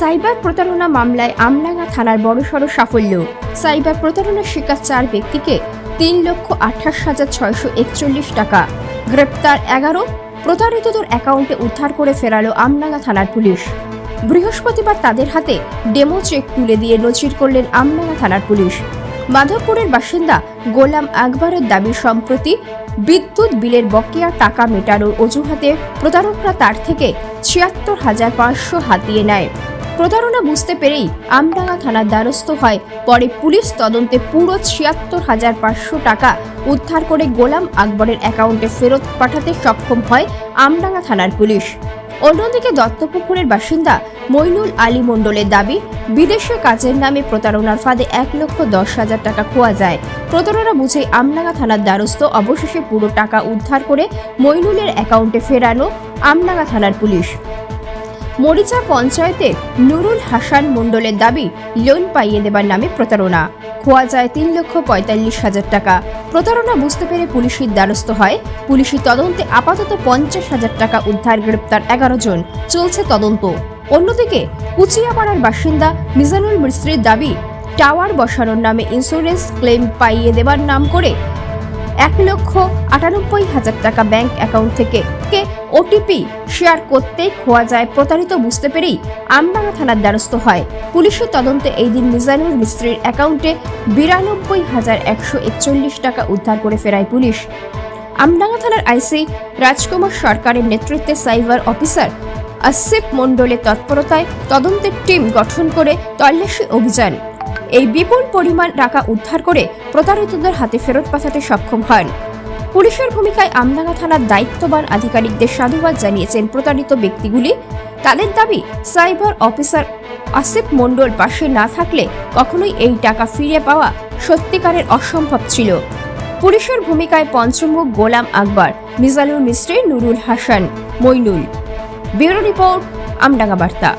Cyber প্রতারণা মামলায় আমডাঙ্গা থানার বড়সড় সাফল্য। সাইবার প্রতারণার শিকার চার ব্যক্তিকে তিন লক্ষ আঠাশ হাজার ছয়শো একচল্লিশ টাকা। গ্রেপ্তার এগারো, প্রতারিতদের অ্যাকাউন্টে উদ্ধার করে ফেরালো আমডাঙ্গা থানার পুলিশ। বৃহস্পতিবার তাদের হাতে ডেমো চেক তুলে দিয়ে নজির করলেন আমডাঙ্গা থানার পুলিশ। মাধবপুরের বাসিন্দা গোলাম আকবরের দাবি সম্প্রতি বিদ্যুৎ বিলের বকেয়া টাকা মেটানোর অজুহাতে প্রতারকরা তার থেকে ছিয়াত্তর হাজার পাঁচশো হাতিয়ে নেয়। প্রতারণা বুঝতে পেরেই আমডাঙ্গা থানার দ্বারস্থ হয়। পরে পুলিশ তদন্তে পুরো ছিয়াত্তর হাজার পাঁচশো টাকা উদ্ধার করে গোলাম আকবরের অ্যাকাউন্টে ফেরত পাঠাতে সক্ষম হয় আমডাঙ্গা থানার পুলিশ। অন্যদিকে দত্তপুকুরের বাসিন্দা মইনুল আলী মণ্ডলের দাবি, বিদেশে কাজের নামে প্রতারণার ফাঁদে এক লক্ষ দশ হাজার টাকা খোয়া যায়। প্রতারণা বুঝেই আমডাঙ্গা থানার দ্বারস্থ অবশেষে পুরো টাকা উদ্ধার করে মইনুলের অ্যাকাউন্টে ফেরানো আমডাঙ্গা থানার পুলিশ। মরিচা পঞ্চায়েতে নুরুল হাসান মণ্ডলের দাবি, লোন পাইয়ে দেবার নামে প্রতারণা। খোয়া যায় তিন লক্ষ পঁয়তাল্লিশ হাজার টাকা। প্রতারণা বুঝতে পেরে পুলিশের দ্বারস্থ হয়। পুলিশি তদন্তে আপাতত পঞ্চাশ হাজার টাকা উদ্ধার গ্রেপ্তার এগারো জন। চলছে তদন্ত। অন্যদিকে, কুচিয়াপাড়ার বাসিন্দা মিজানুল মিস্ত্রির দাবি, টাওয়ার বসানোর নামে ইন্স্যুরেন্স ক্লেম পাইয়ে দেবার নাম করে এক লক্ষ আটানব্বই হাজার টাকা ব্যাংক অ্যাকাউন্ট থেকে কে ওটিপি শেয়ার করতে খোয়া যায় প্রতারিত বুঝতে পেরেই আমডাঙ্গা থানার দ্বারস্থ হয়। পুলিশের তদন্তে এই দিন মিজানুর মিস্ত্রির অ্যাকাউন্টে বিরানব্বই হাজার একশো একচল্লিশ টাকা উদ্ধার করে ফেরায় পুলিশ। আমডাঙ্গা থানার আইসি রাজকুমার সরকারের নেতৃত্বে সাইবার অফিসার আসিফ মণ্ডলের তৎপরতায় তদন্তের টিম গঠন করে তল্লাশি অভিযান। এই বিপুল পরিমাণ টাকা উদ্ধার করে প্রতারিতদের হাতে ফেরত পাঠাতে সক্ষম হন। পুলিশের ভূমিকায় আমডাঙ্গা থানার দায়িত্ববান আধিকারিকদের সাধুবাদ জানিয়েছেন প্রতারিত ব্যক্তিগুলি। তাদের দাবি, সাইবার অফিসার আসিফ মণ্ডল পাশে না থাকলে কখনোই এই টাকা ফিরে পাওয়া সত্যিকারের অসম্ভব ছিল। পুলিশের ভূমিকায় পঞ্চমুখ গোলাম আকবর মিজানুল মিস্ত্রি নুরুল হাসান, মইনুল। ব্যুরো রিপোর্ট, আমডাঙ্গা বার্তা।